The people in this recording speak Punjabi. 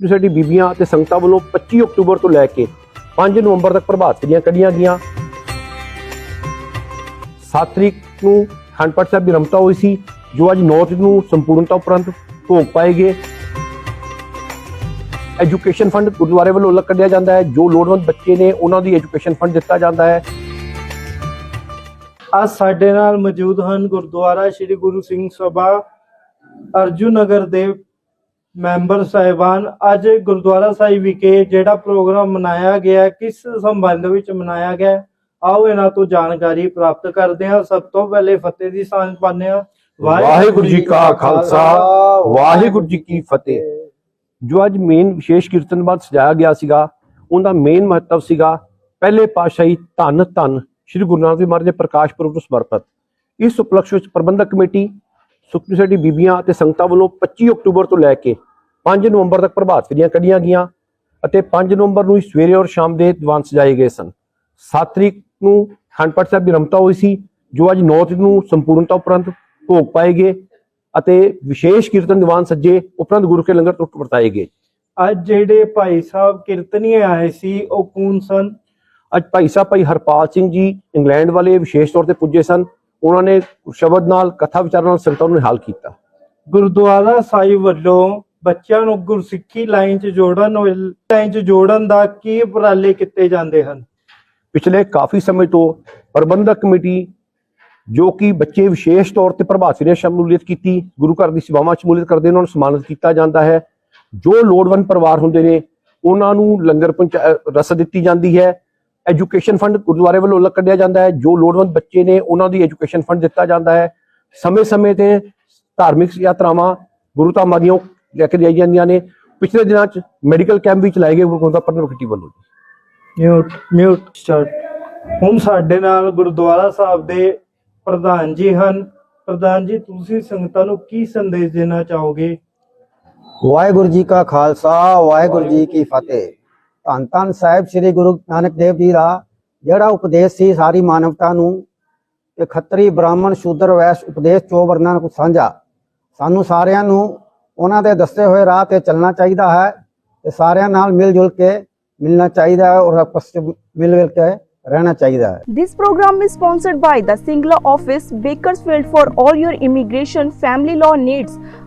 ਸਾਡੀ ਬੀਬੀਆਂ ਤੇ ਸੰਗਤਾਂ ਵੱਲੋਂ 25 ਅਕਤੂਬਰ ਤੋਂ ਲੈ ਕੇ 5 ਨਵੰਬਰ ਤੱਕ ਪ੍ਰਭਾਤ ਫੇਰੀਆਂ ਕੱਢੀਆਂ ਗਈਆਂ। 7 ਤਰੀਕ ਨੂੰ ਅਖੰਡ ਸਾਹਿਬ ਦੀ ਰਮਤਾ ਹੋਈ ਸੀ, ਜੋ ਅੱਜ 9 ਤਰੀਕ ਨੂੰ ਸੰਪੂਰਨਤਾ ਉਪਰੰਤ ਭੋਗ ਪਾਏ ਗਏ। ਐਜੂਕੇਸ਼ਨ ਫੰਡ ਗੁਰਦੁਆਰੇ ਵੱਲੋਂ ਅਲੱਗ ਕੱਢਿਆ ਜਾਂਦਾ ਹੈ, ਜੋ ਲੋੜਵੰਦ ਬੱਚੇ ਨੇ ਉਹਨਾਂ ਦੀ ਐਜੂਕੇਸ਼ਨ ਫੰਡ ਦਿੱਤਾ ਜਾਂਦਾ ਹੈ। ਅੱਜ ਸਾਡੇ ਨਾਲ ਮੌਜੂਦ ਹਨ ਗੁਰਦੁਆਰਾ ਸ੍ਰੀ ਗੁਰੂ ਸਿੰਘ ਸਭਾ ਅਰਜੂ ਨਗਰ ਦੇ ਮੈਂਬਰ ਸਾਹਿਬਾਨ, ਅੱਜ ਗੁਰਦੁਆਰਾ ਸਾਹਿਬ ਵਿਖੇ ਜਿਹੜਾ ਪ੍ਰੋਗਰਾਮ ਮਨਾਇਆ ਗਿਆ ਕਿਸ ਸੰਬੰਧ ਵਿੱਚ ਮਨਾਇਆ ਗਿਆ ਆਓ ਇਹਨਾਂ ਤੋਂ ਜਾਣਕਾਰੀ ਪ੍ਰਾਪਤ ਕਰਦੇ ਹਾਂ। ਸਭ ਤੋਂ ਪਹਿਲੇ ਫਤਿਹ ਦੀ ਸਾਂਝ ਪਾਉਂਦੇ ਹਾਂ। ਵਾਹਿਗੁਰੂ ਜੀ ਕਾ ਖਾਲਸਾ, ਵਾਹਿਗੁਰੂ ਜੀ ਕੀ ਫਤਿਹ। ਜੋ ਅੱਜ ਮੇਨ ਵਿਸ਼ੇਸ਼ ਕੀਰਤਨ ਬਾਅਦ ਸਜਾਇਆ ਗਿਆ ਸੀਗਾ, ਉਹਦਾ ਮੇਨ ਮਹੱਤਵ ਸੀਗਾ ਪਹਿਲੇ ਪਾਤਸ਼ਾਹੀ ਧੰਨ ਧੰਨ ਸ੍ਰੀ ਗੁਰੂ ਨਾਨਕ ਦੇਵ ਮਹਾਰਾਜ ਦੇ ਪ੍ਰਕਾਸ਼ ਪੁਰਬ ਨੂੰ ਸਮਰਪਿਤ। ਇਸ ਉਪਲਕਸ਼ ਵਿੱਚ ਪ੍ਰਬੰਧਕ ਕਮੇਟੀ ਸੁਖਨੀ ਸਾਡੀ ਬੀਬੀਆਂ ਤੇ ਸੰਗਤਾਂ ਵੱਲੋਂ 25 ਅਕਤੂਬਰ ਤੋਂ ਲੈ ਕੇ 5 ਨਵੰਬਰ ਤੱਕ ਪ੍ਰਭਾਤ ਫੇਰੀਆਂ ਕੱਢੀਆਂ ਗਈਆਂ ਅਤੇ 5 ਨਵੰਬਰ ਨੂੰ ਹੀ ਸਵੇਰੇ ਔਰ ਸ਼ਾਮ ਦੇ ਦੀਵਾਨ ਸਜਾਏ ਗਏ ਸਨ। 7 ਤਰੀਕ ਨੂੰ ਅਖੰਡ ਪਾਠ ਸਾਹਿਬ ਦੀ ਰਮਤਾ ਹੋਈ ਸੀ ਜੋ ਅੱਜ 9 ਤਰੀਕ ਨੂੰ ਸੰਪੂਰਨਤਾ ਉਪਰੰਤ ਭੋਗ ਪਾਏ ਗਏ ਅਤੇ ਵਿਸ਼ੇਸ਼ ਕੀਰਤਨ ਦੀਵਾਨ ਸੱਜੇ ਉਪਰੰਤ ਗੁਰੂ ਕੇ ਲੰਗਰ ਟੁੱਟ ਵਰਤਾਏ ਗਏ। ਅੱਜ ਜਿਹੜੇ ਭਾਈ ਸਾਹਿਬ ਕੀਰਤਨੀਏ ਆਏ ਸੀ ਉਹ ਕੌਣ ਸਨ? ਅੱਜ ਭਾਈ ਸਾਹਿਬ ਭਾਈ ਹਰਪਾਲ ਸਿੰਘ ਜੀ ਇੰਗਲੈਂਡ ਵਾਲੇ ਵਿਸ਼ੇਸ਼ ਤੌਰ ਤੇ ਪੁੱਜੇ ਸਨ। ਉਹਨਾਂ ਨੇ ਸ਼ਬਦ ਨਾਲ ਕਥਾ ਵਿਚਾਰਾਂ ਨਾਲ ਸੰਗਤਾਂ ਨੂੰ ਨਿਹਾਲ ਕੀਤਾ। ਗੁਰਦੁਆਰਾ ਸਾਹਿਬ ਵੱਲੋਂ ਬੱਚਿਆਂ ਨੂੰ ਗੁਰਸਿੱਖੀ ਲਾਈਨ 'ਚ ਜੋੜਨ ਲਾਈਨ 'ਚ ਜੋੜਨ ਦਾ ਕੀ ਉਪਰਾਲੇ ਕੀਤੇ ਜਾਂਦੇ ਹਨ? ਪਿਛਲੇ ਕਾਫੀ ਸਮੇਂ ਤੋਂ ਪ੍ਰਬੰਧਕ ਕਮੇਟੀ ਜੋ ਕਿ ਬੱਚੇ ਵਿਸ਼ੇਸ਼ ਤੌਰ ਤੇ ਪ੍ਰਭਾਤ ਫੇਰੀਆਂ ਸ਼ਮੂਲੀਅਤ ਕੀਤੀ ਗੁਰੂ ਘਰ ਦੀ ਸੇਵਾਵਾਂ 'ਚ ਸ਼ਮੂਲੀਅਤ ਕਰਦੇ ਉਹਨਾਂ ਨੂੰ ਸਨਮਾਨਿਤ ਕੀਤਾ ਜਾਂਦਾ ਹੈ। ਜੋ ਲੋੜਵੰਦ ਪਰਿਵਾਰ ਹੁੰਦੇ ਨੇ ਉਹਨਾਂ ਨੂੰ ਲੰਗਰ ਪਹੁੰਚਾ ਰਸਦ ਦਿੱਤੀ ਜਾਂਦੀ ਹੈ। ਐਜੂਕੇਸ਼ਨ ਫੰਡ ਗੁਰਦੁਆਰੇ ਵੱਲੋਂ ਅਲੱਗ ਕੱਢਿਆ ਜਾਂਦਾ ਹੈ। ਜੋ ਲੋੜਵੰਦ ਬੱਚੇ ਨੇ ਉਹਨਾਂ ਦੀ ਐਜੂਕੇਸ਼ਨ ਫੰਡ ਦਿੱਤਾ ਜਾਂਦਾ ਹੈ। ਸਮੇਂ-ਸਮੇਂ ਤੇ ਧਾਰਮਿਕ ਯਾਤਰਾਵਾਂ ਗੁਰੂ ਧਾਮਾਂ ਦੀਆਂ ਲੈ ਕੇ ਜਾਈ ਜਾਂਦੀਆਂ ਨੇ। ਪਿਛਲੇ ਦਿਨਾਂ 'ਚ ਮੈਡੀਕਲ ਕੈਂਪ ਵੀ ਚਲਾਏ ਗਏ ਗੁਰੂ ਪ੍ਰਬੰਧਕ ਕਮੇਟੀ ਵੱਲੋਂ ਮਿਊਟ ਮਿਊਟ ਸਟਾਰਟ। ਹੁਣ ਸਾਡੇ ਨਾਲ ਗੁਰਦੁਆਰਾ ਸਾਹਿਬ ਦੇ ਪ੍ਰਧਾਨ ਜੀ ਹਨ। ਪ੍ਰਧਾਨ ਜੀ ਤੁਸੀਂ ਸੰਗਤਾਂ ਨੂੰ ਕੀ ਸੰਦੇਸ਼ ਦੇਣਾ ਚਾਹੋਗੇ? ਵਾਹਿਗੁਰੂ ਜੀ ਕਾ ਖਾਲਸਾ ਵਾਹਿਗੁਰੂ ਜੀ ਕੀ ਫਤਿਹ। ਧੰਨ ਧੰਨ ਸਾਹਿਬ ਸ੍ਰੀ ਗੁਰੂ ਨਾਨਕ ਦੇਵ ਜੀ ਦਾ ਜਿਹੜਾ ਉਪਦੇਸ਼ ਸੀ ਸਾਰੀ ਮਾਨਵਤਾ ਨੂੰ ਕਿ ਖੱਤਰੀ ਬ੍ਰਾਹਮਣ ਸ਼ੂਦਰ ਵੈਸ਼ ਉਪਦੇਸ਼ ਚੋ ਵਰਨਾਂ ਨੂੰ ਸਾਂਝਾ ਸਾਨੂੰ ਸਾਰਿਆਂ ਨੂੰ ਉਹਨਾਂ ਦੇ ਦੱਸੇ ਹੋਏ ਰਾਹ ਤੇ ਚੱਲਣਾ ਚਾਹੀਦਾ ਹੈ ਤੇ ਸਾਰਿਆਂ ਨਾਲ ਮਿਲ ਜੁਲ ਕੇ ਮਿਲਣਾ ਚਾਹੀਦਾ ਹੈ ਔਰ ਆਪਸ ਵਿੱਚ ਮਿਲ ਮਿਲ ਕੇ ਰਹਿਣਾ ਚਾਹੀਦਾ ਹੈ This program is sponsored by the Singla office, Bakersfield for all your immigration family law needs.